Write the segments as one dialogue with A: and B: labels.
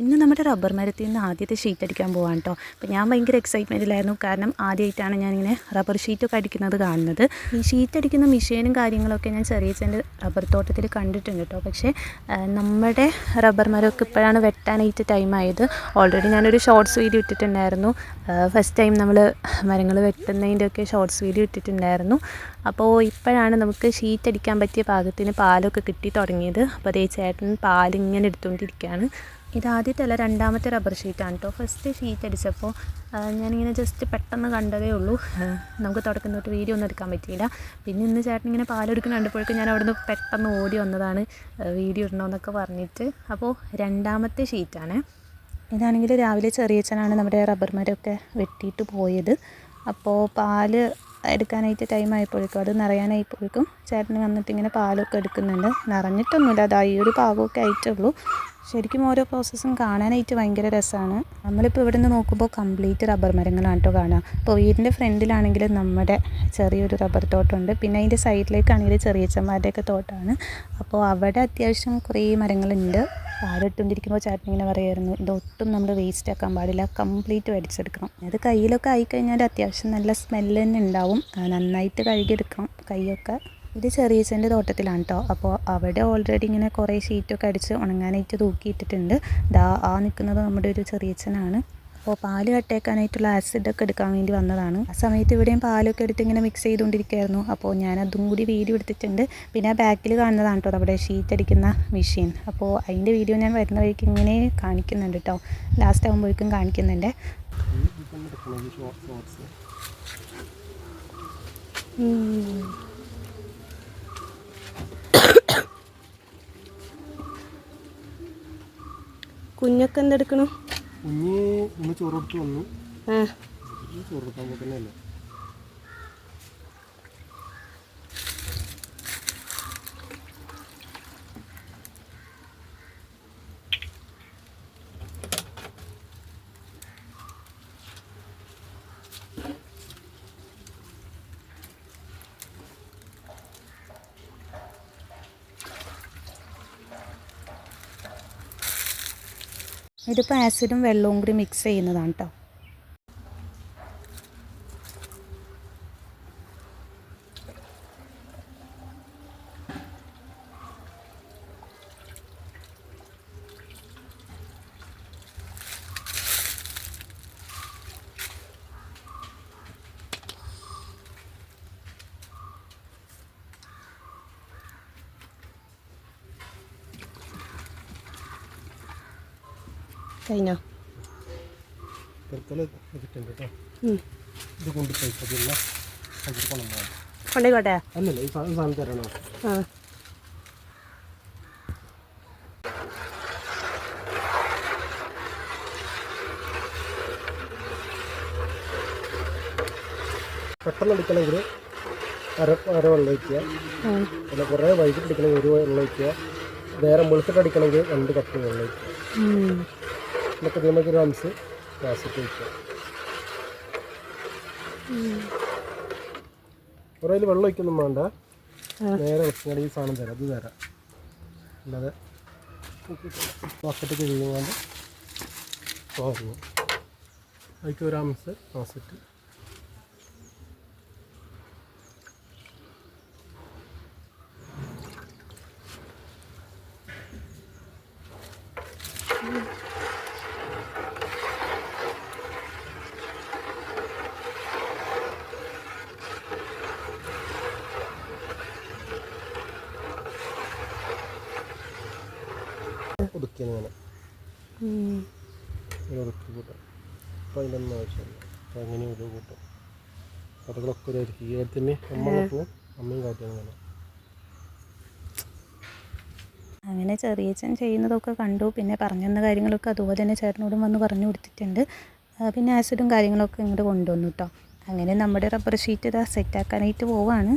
A: ഇന്ന് നമ്മുടെ റബ്ബർ മരത്തിൽ നിന്ന് ആദ്യത്തെ ഷീറ്റ് അടിക്കാൻ പോവാണ് കേട്ടോ അപ്പോൾ ഞാൻ ഭയങ്കര എക്സൈറ്റ്മെന്റിലായിരുന്നു കാരണം ആദ്യമായിട്ടാണ് ഞാനിങ്ങനെ റബ്ബർ ഷീറ്റൊക്കെ അടിക്കുന്നത് കാണുന്നത്. ഈ ഷീറ്റ് അടിക്കുന്ന മെഷീനും കാര്യങ്ങളൊക്കെ ഞാൻ ചെറിയ ചെറിയ റബ്ബർ തോട്ടത്തിൽ കണ്ടിട്ടുണ്ട് കേട്ടോ പക്ഷേ നമ്മുടെ റബ്ബർ മരമൊക്കെ ഇപ്പോഴാണ് വെട്ടാനായിട്ട് ടൈം ആയത്. ഓൾറെഡി ഞാനൊരു ഷോർട്സ് വീഡിയോ ഇട്ടിട്ടുണ്ടായിരുന്നു. ഫസ്റ്റ് ടൈം നമ്മൾ മരങ്ങൾ വെട്ടുന്നതിന്റെയൊക്കെ ഷോർട്സ് വീഡിയോ ഇട്ടിട്ടുണ്ടായിരുന്നു. അപ്പോൾ ഇപ്പോഴാണ് നമുക്ക് ഷീറ്റ് അടിക്കാൻ പറ്റിയ പാകത്തിന് പാലൊക്കെ കിട്ടി തുടങ്ങിയത്. അപ്പോൾ അതേ ചേട്ടൻ പാലിങ്ങനെ എടുത്തുകൊണ്ടിരിക്കുകയാണ് ഇത് ആദ്യത്തെ രണ്ടാമത്തെ റബ്ബർ ഷീറ്റാണ് കേട്ടോ ഫസ്റ്റ് ഷീറ്റ് അടിച്ചപ്പോൾ ഞാനിങ്ങനെ ജസ്റ്റ് പെട്ടെന്ന് കണ്ടതേ ഉള്ളൂ. നമുക്ക് തുടക്കം തൊട്ട് വീഡിയോ ഒന്നും എടുക്കാൻ പറ്റിയില്ല. പിന്നെ ഇന്ന് ചേട്ടൻ ഇങ്ങനെ പാലെടുക്കുന്ന കണ്ടപ്പോഴേക്കും ഞാൻ അവിടുന്ന് പെട്ടെന്ന് ഓടി വന്നതാണ് വീഡിയോ ഇടണമെന്നൊക്കെ പറഞ്ഞിട്ട്. അപ്പോൾ രണ്ടാമത്തെ ഷീറ്റാണ് ഇതാണെങ്കിൽ രാവിലെ ചെറിയച്ഛനാണ് നമ്മുടെ റബ്ബർ മരമൊക്കെ വെട്ടിയിട്ട് പോയത്. അപ്പോൾ പാൽ എടുക്കാനായിട്ട് ടൈം ആയപ്പോഴേക്കും അത് നിറയാനായപ്പോഴേക്കും ചേട്ടന് വന്നിട്ട് ഇങ്ങനെ പാലൊക്കെ എടുക്കുന്നുണ്ട്. നിറഞ്ഞിട്ടൊന്നുമില്ല അതാ ഈ ഒരു പാകമൊക്കെ ആയിട്ടുള്ളൂ ശരിക്കും ഓരോ പ്രോസസ്സും കാണാനായിട്ട് ഭയങ്കര രസമാണ് നമ്മളിപ്പോൾ ഇവിടെ നിന്ന് നോക്കുമ്പോൾ കംപ്ലീറ്റ് റബ്ബർ മരങ്ങളാണ് കേട്ടോ കാണുക അപ്പോൾ വീടിന്റെ ഫ്രണ്ടിലാണെങ്കിൽ നമ്മുടെ ചെറിയൊരു റബ്ബർ തോട്ടമുണ്ട്. പിന്നെ അതിന്റെ സൈഡിലേക്കാണെങ്കിൽ ചെറിയച്ചന്മാരുടെയൊക്കെ തോട്ടമാണ് അപ്പോൾ അവിടെ അത്യാവശ്യം കുറേ മരങ്ങളുണ്ട്. പാലിട്ടുകൊണ്ടിരിക്കുമ്പോൾ ചേട്ടൻ ഇങ്ങനെ പറയുമായിരുന്നു ഇതൊട്ടും നമ്മൾ വേസ്റ്റ് ആക്കാൻ പാടില്ല. കംപ്ലീറ്റ് വലിച്ചെടുക്കണം. അത് കയ്യിലൊക്കെ ആയിക്കഴിഞ്ഞാൽ അത്യാവശ്യം നല്ല സ്മെല്ല് തന്നെ ഉണ്ടാവും. നന്നായിട്ട് കഴുകിയെടുക്കണം കൈയൊക്കെ ഇത് ചെറിയച്ഛന്റെ തോട്ടത്തിലാണ് കേട്ടോ അപ്പോൾ അവിടെ ഓൾറെഡി ഇങ്ങനെ കുറേ ഷീറ്റൊക്കെ അടിച്ച് ഉണങ്ങാനായിട്ട് തൂക്കിയിട്ടിട്ടുണ്ട്. ദാ ആ നിൽക്കുന്നത് നമ്മുടെ ഒരു ചെറിയച്ഛനാണ്. അപ്പോൾ പാൽ കട്ടേക്കാനായിട്ടുള്ള ആസിഡൊക്കെ എടുക്കാൻ വേണ്ടി വന്നതാണ്. ആ സമയത്ത് ഇവിടെയും പാലൊക്കെ എടുത്ത് ഇങ്ങനെ മിക്സ് ചെയ്തുകൊണ്ടിരിക്കുകയായിരുന്നു. അപ്പോൾ ഞാൻ അതും കൂടി വീഡിയോ എടുത്തിട്ടുണ്ട്. പിന്നെ ആ ബാക്കിൽ കാണുന്നതാണ് കേട്ടോ നമ്മുടെ ഷീറ്റ് അടിക്കുന്ന മെഷീൻ അപ്പോൾ അതിന്റെ വീഡിയോ ഞാൻ വരുന്ന വഴിക്ക് ഇങ്ങനെ കാണിക്കുന്നുണ്ട് കേട്ടോ ലാസ്റ്റ് ആകുമ്പോഴേക്കും കാണിക്കുന്നുണ്ട്. കുഞ്ഞൊക്കെ എന്തെടുക്കണം?
B: കുഞ്ഞ് ഒന്ന് ചോറ് കൊടുത്ത് വന്നു. ചോറ് കൊടുക്കാൻ തന്നെയല്ലേ
A: ഇതിപ്പോൾ ആസിഡും വെള്ളവും കൂടി മിക്സ് ചെയ്യുന്നതാണ് കേട്ടോ
B: കൊണ്ടാണ്
A: കൊണ്ടേക്കോട്ടെ? ആ.
B: പെട്ടെന്ന് എടുക്കണമെങ്കിൽ അര അര വെള്ളം ഒഴിക്കുക. പിന്നെ കുറേ വൈകിട്ട് എടുക്കണമെങ്കിൽ ഒരു വെള്ളം ഒഴിക്കുക. നേരം വെളുത്തിട്ട് അടിക്കണമെങ്കിൽ രണ്ട് കപ്പ് വെള്ളം ഒഴിക്കുക. ഒരു അംസ് ഗ്ലാസ്സിട്ട് ഒഴിക്കുക കുറേ വെള്ളം ഒഴിക്കൊന്നും വേണ്ട. നേരെ വെച്ചാൽ ഈ സാധനം തരാം. അത് തരാം. അല്ലാതെ ബക്കറ്റ് കഴിയുകൊണ്ട് തോന്നുന്നു അതിലേക്ക് ഒരു അംസ് ഗ്ലാസ്സിട്ട് ഒതുക്കിയത് ഇങ്ങനെ ഇങ്ങനെ ഒതുക്കി കൂട്ടാം അപ്പോൾ അതിന്റെ ഒന്നും ആവശ്യമില്ല. അപ്പോൾ അങ്ങനെ ഒരു കൂട്ടും. കഥകളൊക്കെ ഒരു ആയിരിക്കും. ഈ തന്നെ അമ്മ അമ്മയും കാട്ടിയാണ് ഇങ്ങനെ
A: അങ്ങനെ ചെറിയച്ഛൻ ചെയ്യുന്നതൊക്കെ കണ്ടു. പിന്നെ പറഞ്ഞു തന്ന കാര്യങ്ങളൊക്കെ അതുപോലെ തന്നെ ചേട്ടനോടും വന്ന് പറഞ്ഞു കൊടുത്തിട്ടുണ്ട്. പിന്നെ ആസിഡും കാര്യങ്ങളൊക്കെ ഇങ്ങോട്ട് കൊണ്ടുവന്നു കേട്ടോ അങ്ങനെ നമ്മുടെ റബ്ബർ ഷീറ്റ് ഇതാ സെറ്റാക്കാനായിട്ട് പോവാണ്.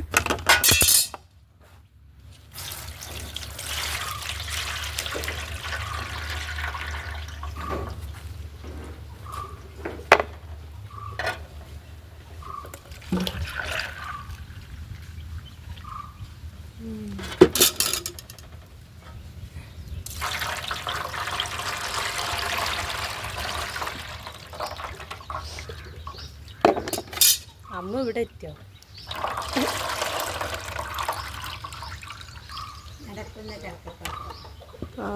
A: അമ്മ ഇവിടെ എത്തിയോ? നടക്കുന്ന ആ.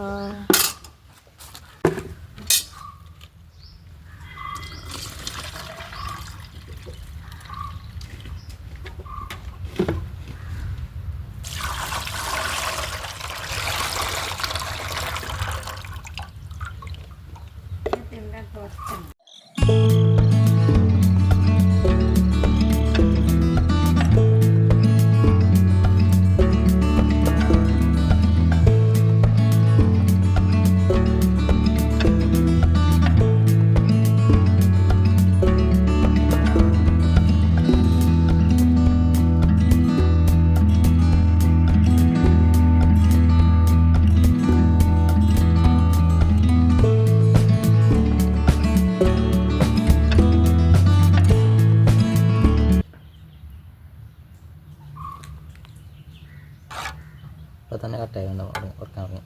C: ഇപ്പം തന്നെ കട്ടായി ഉറക്കാൻ തുടങ്ങി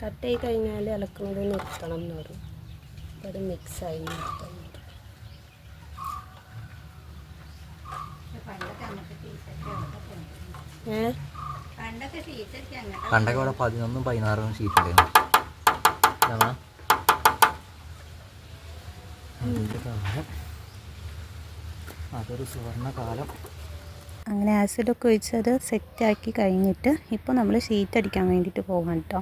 A: കട്ടായി കഴിഞ്ഞാൽ ഇളക്കുന്നത് നിർത്തണം എന്ന് പറയും. അത് മിക്സായി നിർത്തണം
C: പണ്ടൊക്കെ ഇവിടെ പതിനൊന്നും പതിനാറും ഷീറ്റ് ഉണ്ടായിരുന്നു സുവർണ കാലം
A: അങ്ങനെ ആസിഡൊക്കെ ഒഴിച്ചത് സെറ്റാക്കി കഴിഞ്ഞിട്ട് ഇപ്പോൾ നമ്മൾ ഷീറ്റ് അടിക്കാൻ വേണ്ടിയിട്ട് പോകാം കേട്ടോ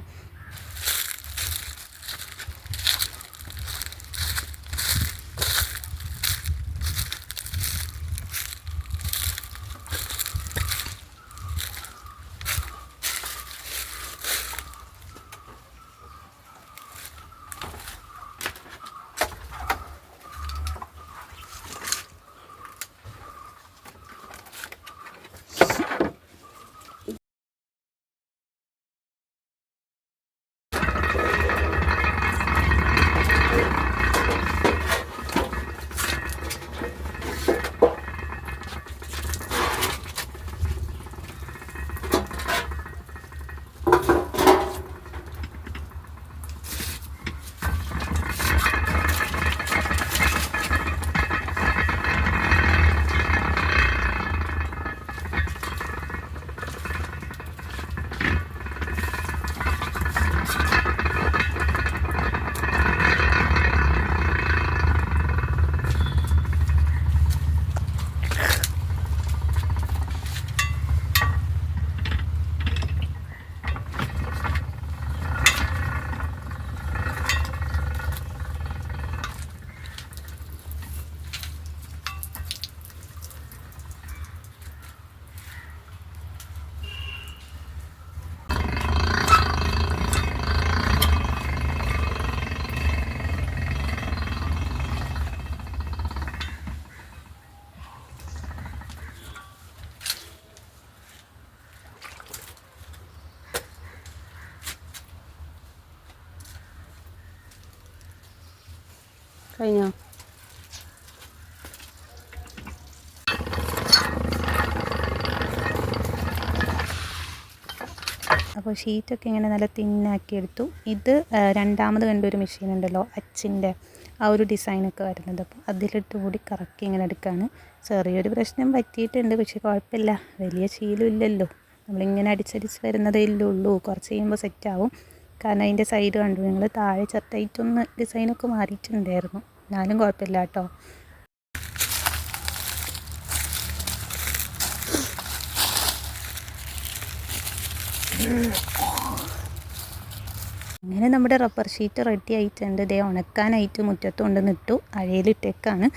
A: കഴിഞ്ഞോ? അപ്പോൾ ഷീറ്റൊക്കെ ഇങ്ങനെ നല്ല തിന്നാക്കി എടുത്തു ഇത് രണ്ടാമത് കണ്ടൊരു മെഷീൻ ഉണ്ടല്ലോ അച്ചിന്റെ ആ ഒരു ഡിസൈനൊക്കെ വരുന്നത്. അപ്പോൾ അതിലിട്ട് കൂടി കറക്കി ഇങ്ങനെ എടുക്കുകയാണ് ചെറിയൊരു പ്രശ്നം പറ്റിയിട്ടുണ്ട് പക്ഷേ കുഴപ്പമില്ല. വലിയ ശീലമില്ലല്ലോ. നമ്മളിങ്ങനെ അടിച്ചടിച്ച് വരുന്നതേ ഉള്ളൂ കുറച്ച് കഴിയുമ്പോൾ സെറ്റാവും കാരണം അതിന്റെ സൈഡ് കണ്ടു. ഞങ്ങൾ താഴെ ചെറുതായിട്ടൊന്ന് ഡിസൈനൊക്കെ മാറിയിട്ടുണ്ടായിരുന്നു. എന്നാലും കുഴപ്പമില്ല കേട്ടോ. അങ്ങനെ നമ്മുടെ റബ്ബർ ഷീറ്റ് റെഡി ആയിട്ടുണ്ട്. ഇതേ ഉണക്കാനായിട്ട് മുറ്റത്ത് കൊണ്ട് നിട്ടു അഴയിലിട്ടേക്കാണ്.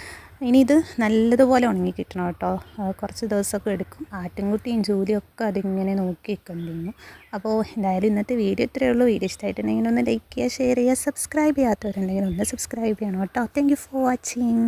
A: ഇനി ഇത് നല്ലതുപോലെ ഉണങ്ങി കിട്ടണം കേട്ടോ കുറച്ച് ദിവസമൊക്കെ എടുക്കും. ആട്ടിൻകുട്ടിയും ജോലിയും ഒക്കെ അതിങ്ങനെ നോക്കി നിൽക്കുന്നു അപ്പോൾ എന്തായാലും ഇന്നത്തെ വീഡിയോ ഇത്രയേ ഉള്ളൂ. വീഡിയോ ഇഷ്ടമായിട്ടുണ്ടെങ്കിൽ ഒന്ന് ലൈക്ക് ചെയ്യുക ഷെയർ ചെയ്യുക സബ്സ്ക്രൈബ് ചെയ്യാത്തവരുണ്ടെങ്കിൽ ഒന്ന് സബ്സ്ക്രൈബ് ചെയ്യണം കേട്ടോ. Thank for watching